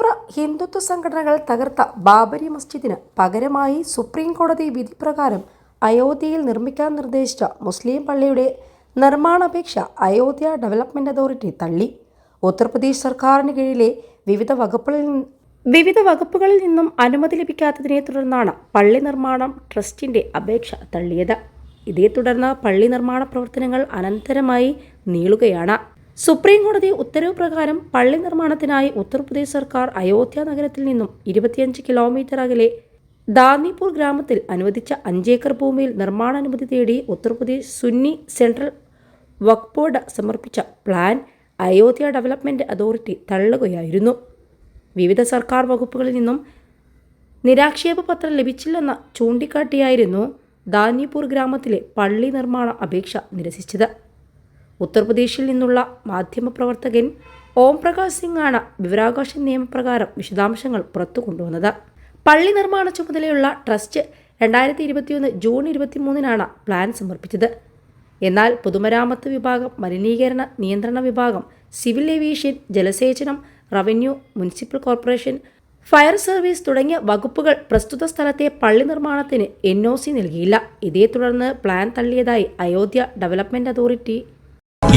തീവ്ര ഹിന്ദുത്വ സംഘടനകൾ തകർത്ത ബാബരി മസ്ജിദിന് പകരമായി സുപ്രീം കോടതി വിധി പ്രകാരം അയോധ്യയിൽ നിർമ്മിക്കാൻ നിർദ്ദേശിച്ച മുസ്ലിം പള്ളിയുടെ നിർമ്മാണാപേക്ഷ അയോധ്യ ഡെവലപ്മെന്റ് അതോറിറ്റി തള്ളി. ഉത്തർപ്രദേശ് സർക്കാരിന് കീഴിലെ വിവിധ വകുപ്പുകളിൽ വിവിധ വകുപ്പുകളിൽ നിന്നും അനുമതി ലഭിക്കാത്തതിനെ തുടർന്നാണ് പള്ളി നിർമ്മാണം ട്രസ്റ്റിന്റെ അപേക്ഷ തള്ളിയത്. ഇതേ തുടർന്ന് പള്ളി നിർമ്മാണ പ്രവർത്തനങ്ങൾ അനന്തരമായി നീളുകയാണ്. സുപ്രീം കോടതി ഉത്തരവ് പ്രകാരം പള്ളി നിർമ്മാണത്തിനായി ഉത്തർപ്രദേശ് സർക്കാർ അയോധ്യ നഗരത്തിൽ നിന്നും ഇരുപത്തിയഞ്ച് കിലോമീറ്റർ അകലെ ദാന്നിപൂർ ഗ്രാമത്തിൽ അനുവദിച്ച അഞ്ചേക്കർ ഭൂമിയിൽ നിർമ്മാണാനുമതി തേടി ഉത്തർപ്രദേശ് സുന്നി സെൻട്രൽ വഖ് ബോർഡ് സമർപ്പിച്ച പ്ലാൻ അയോധ്യ ഡെവലപ്മെന്റ് അതോറിറ്റി തള്ളുകയായിരുന്നു. വിവിധ സർക്കാർ വകുപ്പുകളിൽ നിന്നും നിരാക്ഷേപ പത്രം ലഭിച്ചില്ലെന്ന ചൂണ്ടിക്കാട്ടിയായിരുന്നു ദാന്നിപൂർ ഗ്രാമത്തിലെ പള്ളി നിർമ്മാണ അപേക്ഷ നിരസിച്ചത്. ഉത്തർപ്രദേശിൽ നിന്നുള്ള മാധ്യമപ്രവർത്തകൻ ഓം പ്രകാശ് സിംഗ് ആണ് വിവരാവകാശ നിയമപ്രകാരം വിശദാംശങ്ങൾ പുറത്തു കൊണ്ടുവന്നത്. പള്ളി നിർമ്മാണ ചുമതലയുള്ള ട്രസ്റ്റ് രണ്ടായിരത്തി ഇരുപത്തിയൊന്ന് ജൂൺ ഇരുപത്തിമൂന്നിനാണ് പ്ലാൻ സമർപ്പിച്ചത്. എന്നാൽ പൊതുമരാമത്ത് വിഭാഗം മലിനീകരണ നിയന്ത്രണ വിഭാഗം സിവിൽ ഏവിയേഷൻ ജലസേചനം revenue municipal corporation fire service തുടങ്ങിയ വകുപ്പുകൾ പ്രസ്തുത സ്ഥലത്തെ പള്ളി നിർമ്മാണത്തിന് എൻ നൽകിയില്ല. ഇതേ തുടർന്ന് പ്ലാൻ തള്ളിയതായി അയോധ്യ ഡെവലപ്മെന്റ് അതോറിറ്റി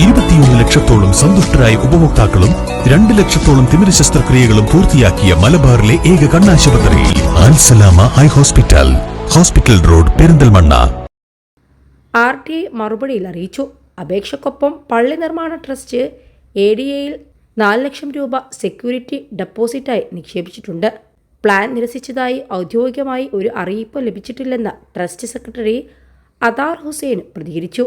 ഇരുപത്തിയൊന്ന് ലക്ഷത്തോളം സന്തുഷ്ടരായ ഉപഭോക്താക്കളും രണ്ട് ലക്ഷത്തോളം തിമിര ശസ്ത്രക്രിയകളും പൂർത്തിയാക്കിയ മലബാറിലെ ഏക കണ്ണാശുപത്രി Alsalama eye hospital. Hospital road Perinthalmanna. R T മറുപടിയിൽ അറിയിച്ചു. അപേക്ഷക്കൊപ്പം പള്ളി നിർമ്മാണ ട്രസ്റ്റ് എ ഡി എയിൽ നാല് ലക്ഷം രൂപ സെക്യൂരിറ്റി ഡെപ്പോസിറ്റായി നിക്ഷേപിച്ചിട്ടുണ്ട്. പ്ലാൻ നിരസിച്ചതായി ഔദ്യോഗികമായി ഒരു അറിയിപ്പ് ലഭിച്ചിട്ടില്ലെന്ന് ട്രസ്റ്റ് സെക്രട്ടറി അദാർ ഹുസൈൻ പ്രതികരിച്ചു.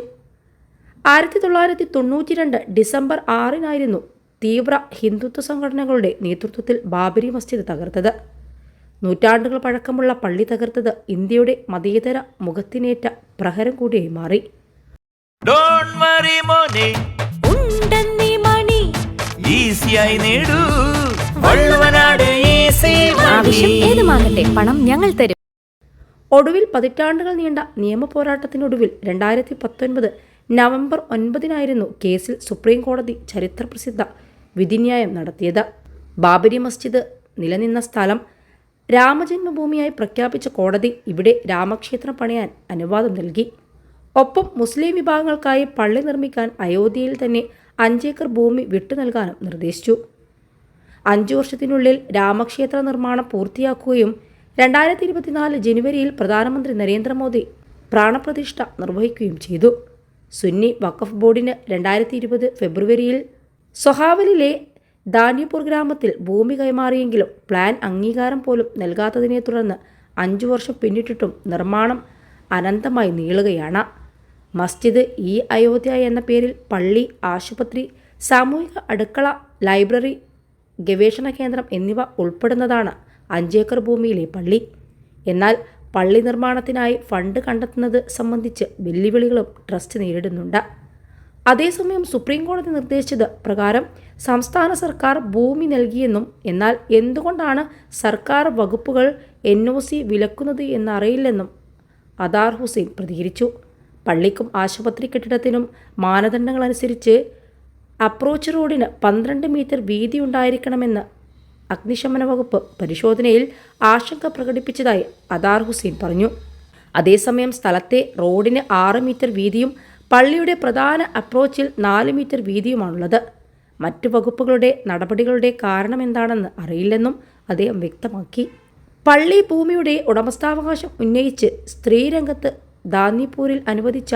ആയിരത്തി തൊള്ളായിരത്തി തൊണ്ണൂറ്റി രണ്ട് ഡിസംബർ ആറിനായിരുന്നു തീവ്ര ഹിന്ദുത്വ സംഘടനകളുടെ നേതൃത്വത്തിൽ ബാബരി മസ്ജിദ് തകർത്തത്. നൂറ്റാണ്ടുകൾ പഴക്കമുള്ള പള്ളി തകർത്തത് ഇന്ത്യയുടെ മതേതര മുഖത്തിനേറ്റ പ്രഹരം കൂടിയായി മാറി. ഡോൺ വറി മോനെ. ഉണ്ടെന്നീ മണി. ഈസിയായി നേടൂ. വള്ളുവനാട് ഈസി ആവശ്യം ഏതുമാകട്ടെ പണം ഞങ്ങൾ തരും. ഒടുവിൽ പതിറ്റാണ്ടുകൾ നീണ്ട നിയമ പോരാട്ടത്തിനൊടുവിൽ രണ്ടായിരത്തി പത്തൊൻപത് നവംബർ ഒൻപതിനായിരുന്നു കേസിൽ സുപ്രീം കോടതി ചരിത്രപ്രസിദ്ധ വിധിന്യായം നടത്തിയത്. ബാബരി മസ്ജിദ് നിലനിന്ന സ്ഥലം രാമജന്മഭൂമിയായി പ്രഖ്യാപിച്ച കോടതി ഇവിടെ രാമക്ഷേത്രം പണിയാൻ അനുവാദം നൽകി. ഒപ്പം മുസ്ലിം വിഭാഗങ്ങൾക്കായി പള്ളി നിർമ്മിക്കാൻ അയോധ്യയിൽ തന്നെ അഞ്ചേക്കർ ഭൂമി വിട്ടു നൽകാനും നിർദ്ദേശിച്ചു. അഞ്ചു വർഷത്തിനുള്ളിൽ രാമക്ഷേത്ര നിർമ്മാണം പൂർത്തിയാക്കുകയും രണ്ടായിരത്തി ഇരുപത്തിനാല് ജനുവരിയിൽ പ്രധാനമന്ത്രി നരേന്ദ്രമോദി പ്രാണപ്രതിഷ്ഠ നിർവഹിക്കുകയും ചെയ്തു. സുന്നി വഖഫ് ബോർഡിന് രണ്ടായിരത്തി ഇരുപത് ഫെബ്രുവരിയിൽ സൊഹാവലിലെ ദാനിപൂർ ഗ്രാമത്തിൽ ഭൂമി കൈമാറിയെങ്കിലും പ്ലാൻ അംഗീകാരം പോലും നൽകാത്തതിനെ തുടർന്ന് അഞ്ചു വർഷം പിന്നിട്ടിട്ടും നിർമ്മാണം അനന്തമായി നീളുകയാണ്. മസ്ജിദ് ഈ അയോധ്യ എന്ന പേരിൽ പള്ളി ആശുപത്രി സാമൂഹിക അടുക്കള ലൈബ്രറി ഗവേഷണ കേന്ദ്രം എന്നിവ ഉൾപ്പെടുന്നതാണ് അഞ്ചേക്കർ ഭൂമിയിലെ പള്ളി. എന്നാൽ പള്ളി നിർമ്മാണത്തിനായി ഫണ്ട് കണ്ടെത്തുന്നത് സംബന്ധിച്ച് വെല്ലുവിളികളും ട്രസ്റ്റ് നേരിടുന്നുണ്ട്. അതേസമയം സുപ്രീം കോടതി നിർദ്ദേശിച്ചത് പ്രകാരം സംസ്ഥാന സർക്കാർ ഭൂമി നൽകിയെന്നും എന്നാൽ എന്തുകൊണ്ടാണ് സർക്കാർ വകുപ്പുകൾ എൻ ഒ സി വിലക്കുന്നത് എന്നറിയില്ലെന്നും അദാർ ഹുസൈൻ പ്രതികരിച്ചു. പള്ളിക്കും ആശുപത്രി കെട്ടിടത്തിനും മാനദണ്ഡങ്ങളനുസരിച്ച് അപ്രോച്ച് റോഡിന് പന്ത്രണ്ട് മീറ്റർ വീതി ഉണ്ടായിരിക്കണമെന്ന് അഗ്നിശമന വകുപ്പ് പരിശോധനയിൽ ആശങ്ക പ്രകടിപ്പിച്ചതായി അദാർ ഹുസൈൻ പറഞ്ഞു. അതേസമയം സ്ഥലത്തെ റോഡിന് ആറ് മീറ്റർ വീതിയും പള്ളിയുടെ പ്രധാന അപ്രോച്ചിൽ നാല് മീറ്റർ വീതിയുമാണുള്ളത്. മറ്റു വകുപ്പുകളുടെ നടപടികളുടെ കാരണമെന്താണെന്ന് അറിയില്ലെന്നും അദ്ദേഹം വ്യക്തമാക്കി. പള്ളി ഭൂമിയുടെ ഉടമസ്ഥാവകാശം ഉന്നയിച്ച് സ്ത്രീരംഗത്ത് ദാന്നിപൂരിൽ അനുവദിച്ച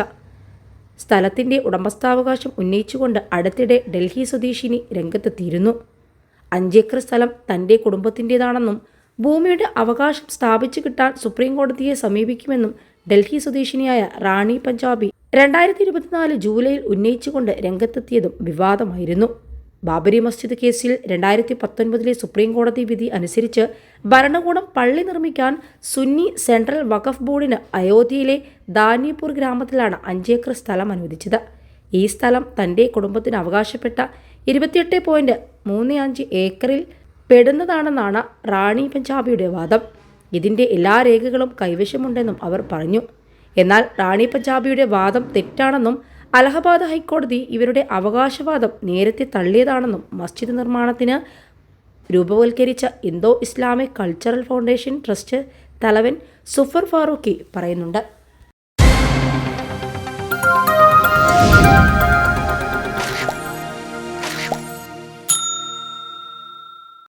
സ്ഥലത്തിന്റെ ഉടമസ്ഥാവകാശം ഉന്നയിച്ചുകൊണ്ട് അടുത്തിടെ ഡൽഹി സ്വദേശിനി രംഗത്തെത്തിയിരുന്നു. അഞ്ചേക്കർ സ്ഥലം തന്റെ കുടുംബത്തിന്റേതാണെന്നും ഭൂമിയുടെ അവകാശം സ്ഥാപിച്ചു കിട്ടാൻ സുപ്രീം കോടതിയെ സമീപിക്കുമെന്നും ഡൽഹി സ്വദേശിനിയായ റാണി പഞ്ചാബി രണ്ടായിരത്തി ഇരുപത്തിനാല് ജൂലൈയിൽ ഉന്നയിച്ചുകൊണ്ട് രംഗത്തെത്തിയതും വിവാദമായിരുന്നു. ബാബരി മസ്ജിദ് കേസിൽ രണ്ടായിരത്തി പത്തൊൻപതിലെ സുപ്രീം കോടതി വിധി അനുസരിച്ച് ഭരണകൂടം പള്ളി നിർമ്മിക്കാൻ സുന്നി സെൻട്രൽ വഖഫ് ബോർഡിന് അയോധ്യയിലെ ദാനിപൂർ ഗ്രാമത്തിലാണ് അഞ്ചേക്കർ സ്ഥലം അനുവദിച്ചത്. ഈ സ്ഥലം തന്റെ കുടുംബത്തിന് അവകാശപ്പെട്ട ഇരുപത്തിയെട്ട് പോയിന്റ് മൂന്ന് അഞ്ച് ഏക്കറിൽ പെടുന്നതാണെന്നാണ് റാണി പഞ്ചാബിയുടെ വാദം. ഇതിന്റെ എല്ലാ രേഖകളും കൈവശമുണ്ടെന്നും അവർ പറഞ്ഞു. എന്നാൽ റാണി പഞ്ചാബിയുടെ വാദം തെറ്റാണെന്നും അലഹബാദ് ഹൈക്കോടതി ഇവരുടെ അവകാശവാദം നേരത്തെ തള്ളിയതാണെന്നും മസ്ജിദ് നിർമ്മാണത്തിന് രൂപവൽക്കരിച്ച Indo Islamic cultural foundation trust തലവൻ സുഫർ ഫാറൂഖി പറയുന്നുണ്ട്.